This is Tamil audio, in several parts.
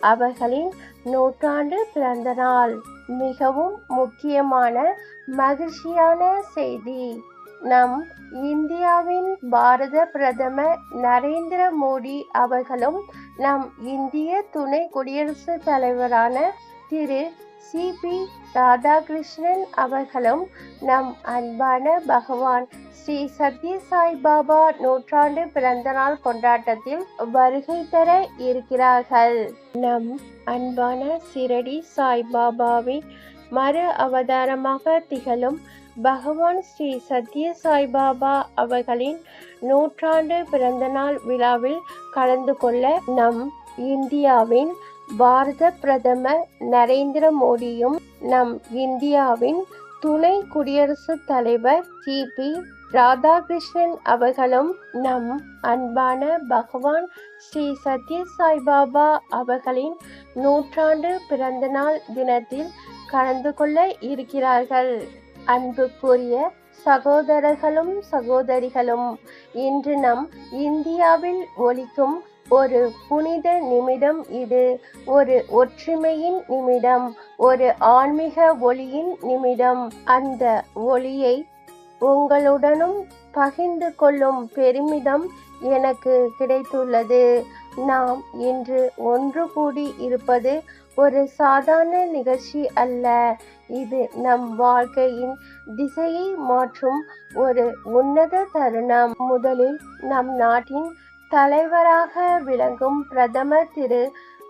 அவர்களின் நூற்றாண்டு பிறந்த நாள். மிகவும் முக்கியமான மகிழ்ச்சியான செய்தி. நம் இந்தியாவின் பாரத பிரதமர் நரேந்திர மோடி அவர்களும் நம் இந்திய துணை குடியரசுத் தலைவரான திரு. சி பி ராதாகிருஷ்ணன் அவர்களும் நம் அன்பான பகவான் ஸ்ரீ சத்யசாய் பாபா நூற்றாண்டு பிறந்தநாள் கொண்டாட்டத்தில் வருகை தர இருக்கிறார்கள். நம் அன்பான சிரடி சாய் பாபாவின் மறு அவதாரமாக திகழும் பகவான் ஸ்ரீ சத்ய சாய் பாபா அவர்களின் நூற்றாண்டு பிறந்தநாள் விழாவில் கலந்து கொள்ள நம் இந்தியாவின் பாரத பிரதமர் நரேந்திர மோடியும் நம் இந்தியாவின் துணை குடியரசுத் தலைவர் சி. பி. ராதாகிருஷ்ணன் அவர்களும் நம் அன்பான பகவான் ஸ்ரீ சத்ய சாய்பாபா அவர்களின் நூற்றாண்டு பிறந்தநாள் தினத்தில் கலந்து கொள்ள இருக்கிறார்கள். அன்புக்குரிய சகோதரர்களும் சகோதரிகளும் இன்று நம் இந்தியாவில் ஒலிக்கும் ஒரு புனித நிமிடம் இது ஒரு ஒற்றுமையின் நிமிடம் ஒரு ஆன்மீக ஒளியின் நிமிடம். அந்த ஒளியை உங்களுடனும் பகிர்ந்து கொள்ளும் பெருமிதம் எனக்கு கிடைத்துள்ளது. நாம் இன்று ஒன்று கூடி இருப்பது ஒரு சாதாரண நிகழ்ச்சி அல்ல. இது நம் வாழ்க்கையின் திசையை மாற்றும் ஒரு உன்னத தருணம். முதலில் நம் நாட்டின் தலைவராக விளங்கும் பிரதமர் திரு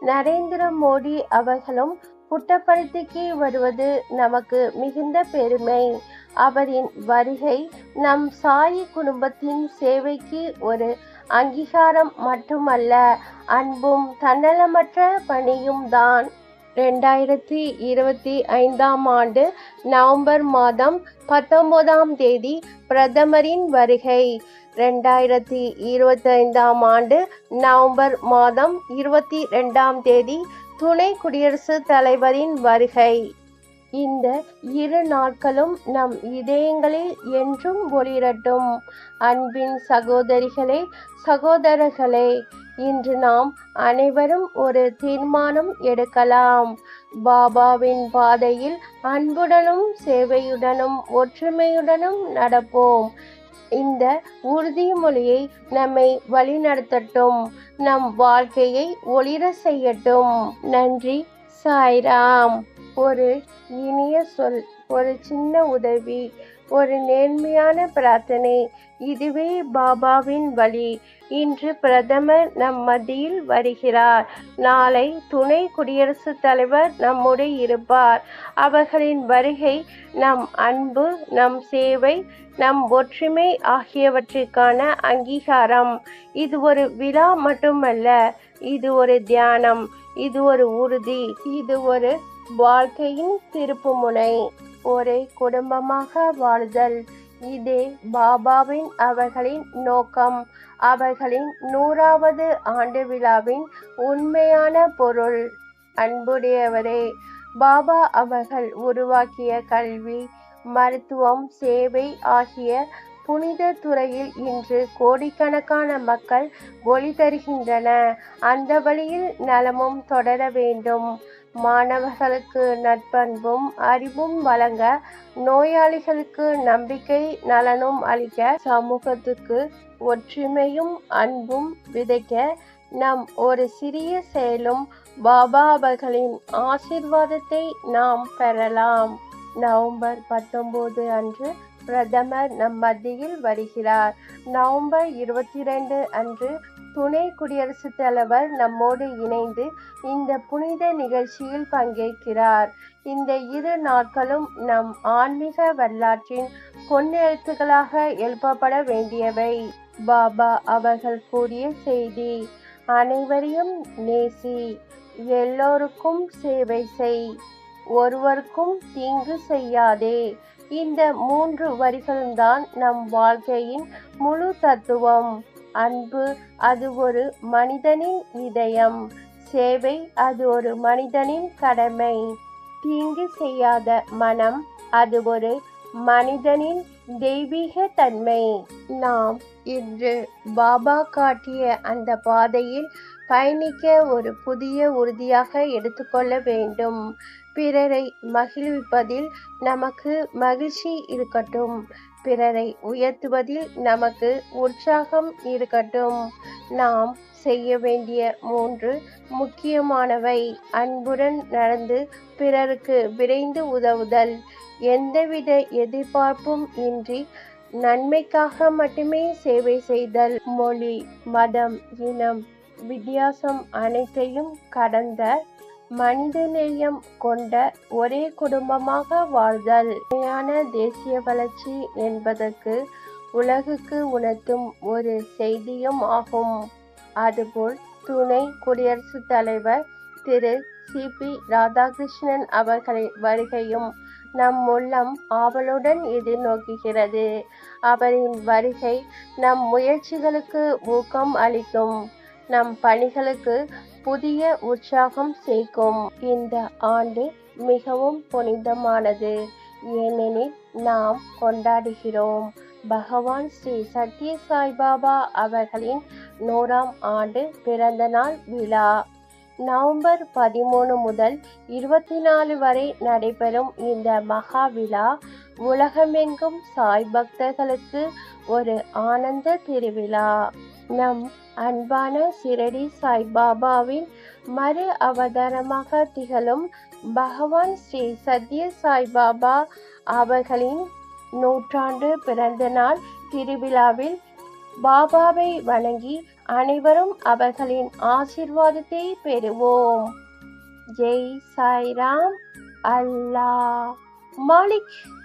நரேந்திர மோடி அவர்களும் புட்டப்படுத்திக்கு வருவது நமக்கு மிகுந்த பெருமை. அவரின் வருகை நம் சாயி குடும்பத்தின் சேவைக்கு ஒரு அங்கீகாரம் மட்டுமல்ல அன்பும் தன்னலமற்ற பணியும் தான். ரெண்டாயிரத்தி இருபத்தி ஐந்தாம் ஆண்டு நவம்பர் மாதம் பத்தொன்பதாம் தேதி பிரதமரின் வருகை. ரெண்டாயிரத்தி இருபத்தைந்தாம் ஆண்டு நவம்பர் மாதம் இருபத்தி ரெண்டாம் தேதி துணை குடியரசுத் தலைவரின் வருகை. இந்த இரு நாட்களும் நம் இதயங்களில் என்றும் ஒளிரட்டும். அன்பின் சகோதரிகளே சகோதரர்களே இன்று நாம் அனைவரும் ஒரு தீர்மானம் எடுக்கலாம். பாபாவின் பாதையில் அன்புடனும் சேவையுடனும் ஒற்றுமையுடனும் நடப்போம். இந்த உறுதிமொழியை நம்மை வழிநடத்தட்டும். நம் வாழ்க்கையை ஒளிர செய்யட்டும். நன்றி சாய்ராம். ஒரு இனிய சொல் ஒரு சின்ன உதவி. ஒரு நேர்மையான பிரார்த்தனை. இதுவே பாபாவின் வழி. இன்று பிரதமர் நம் மத்தியில் வருகிறார். நாளை துணை குடியரசுத் தலைவர் நம்முடைய இருப்பார். அவர்களின் வருகை நம் அன்பு நம் சேவை நம் ஒற்றுமை ஆகியவற்றிற்கான அங்கீகாரம். இது ஒரு விழா மட்டுமல்ல இது ஒரு தியானம் இது ஒரு உறுதி இது ஒரு வாழ்க்கையின் திருப்புமுனை ஒரே குடும்பமாக வாழ்தல். இதே பாபாவின் அவர்களின் நோக்கம். அவர்களின் நூறாவது ஆண்டு விழாவின் உண்மையான பொருள். அன்புடையவரே பாபா அவர்கள் உருவாக்கிய கல்வி மருத்துவம் சேவை ஆகிய புனித துறையில் இன்று கோடிக்கணக்கான மக்கள் ஒளி தருகின்றன. அந்த வழியில் நலமும் தொடர வேண்டும். மாணவர்களுக்கு நட்பண்பும் அறிவும் வழங்க நோயாளிகளுக்கு நம்பிக்கை நலனும் அளிக்க சமூகத்துக்கு ஒற்றுமையும் அன்பும் விதைக்க நம் ஒரு சிறிய செயலும் பாபா அவர்களின் ஆசிர்வாதத்தை நாம் பெறலாம். நவம்பர் பத்தொன்பது அன்று பிரதமர் நம் மத்தியில் வருகிறார். நவம்பர் இருபத்தி ரெண்டு அன்று துணை குடியரசுத் தலைவர் நம்மோடு இணைந்து இந்த புனித நிகழ்ச்சியில் பங்கேற்கிறார். இந்த இரு நாட்களும் நம் ஆன்மீக வரலாற்றின் பொன்னெழுத்துக்களாக எழுப்பப்பட வேண்டியவை. பாபா அவர்கள் கூறிய செய்தி அனைவரையும் நேசி எல்லோருக்கும் சேவை செய் ஒருவருக்கும் தீங்கு செய்யாதே. இந்த மூன்று வரிகளும்தான் நம் வாழ்க்கையின் முழு தத்துவம். அன்பு அது ஒரு மனிதனின் இதயம். சேவை அது ஒரு மனிதனின் கடமை. தீங்கு செய்யாத மனம் அது ஒரு மனிதனின் தெய்வீக தன்மை. நாம் இன்று பாபா காட்டிய அந்த பாதையில் பயணிக்க ஒரு புதிய உறுதியாக எடுத்துக்கொள்ள வேண்டும். பிறரை மகிழ்விப்பதில் நமக்கு மகிழ்ச்சி இருக்கட்டும். பிறரை உயர்த்துவதில் நமக்கு உற்சாகம் இருக்கட்டும். நாம் செய்ய வேண்டிய மூன்று முக்கியமானவை. அன்புடன் நடந்து பிறருக்கு விரைந்து உதவுதல். எந்தவித எதிர்பார்ப்பும் இன்றி நன்மைக்காக மட்டுமே சேவை செய்தல். மொழி மதம் இனம் வித்தியாசம் அனைத்தையும் கடந்த மனிதநேயம் கொண்ட ஒரே குடும்பமாக வாழ்தல். உண்மையான தேசிய வளர்ச்சி என்பதற்கு உலகுக்கு உணர்த்தும் ஒரு செய்தியும் ஆகும். அதுபோல் துணை குடியரசுத் தலைவர் திரு சி. பி. ராதாகிருஷ்ணன் அவர்களின் வருகையும் நம் உள்ளம் ஆவலுடன் எதிர்நோக்குகிறது. அவரின் வருகை நம் முயற்சிகளுக்கு ஊக்கம் அளிக்கும். நம் பணிகளுக்கு புதிய உற்சாகம் சேர்க்கும். இந்த ஆண்டு மிகவும் புனிதமானது. ஏனெனில் நாம் கொண்டாடுகிறோம். பகவான் ஸ்ரீ சத்ய சாய்பாபா அவர்களின் நூறாம் ஆண்டு பிறந்த நாள் விழா. நவம்பர் பதிமூணு முதல் இருபத்தி நாலு வரை நடைபெறும் இந்த மகா விழா உலகமெங்கும் சாய் பக்தர்களுக்கு ஒரு ஆனந்த திருவிழா. நம் அன்பான சிரடி சாய்பாபாவின் மறு அவதாரமாக திகழும் பகவான் ஸ்ரீ சத்ய சாய்பாபா அவர்களின் நூற்றாண்டு பிறந்த நாள் திருவிழாவில் பாபாவை வணங்கி அனைவரும் அவர்களின் ஆசிர்வாதத்தை பெறுவோம். ஜெய் சாய்ராம். அல்லாஹ். மாலிக்.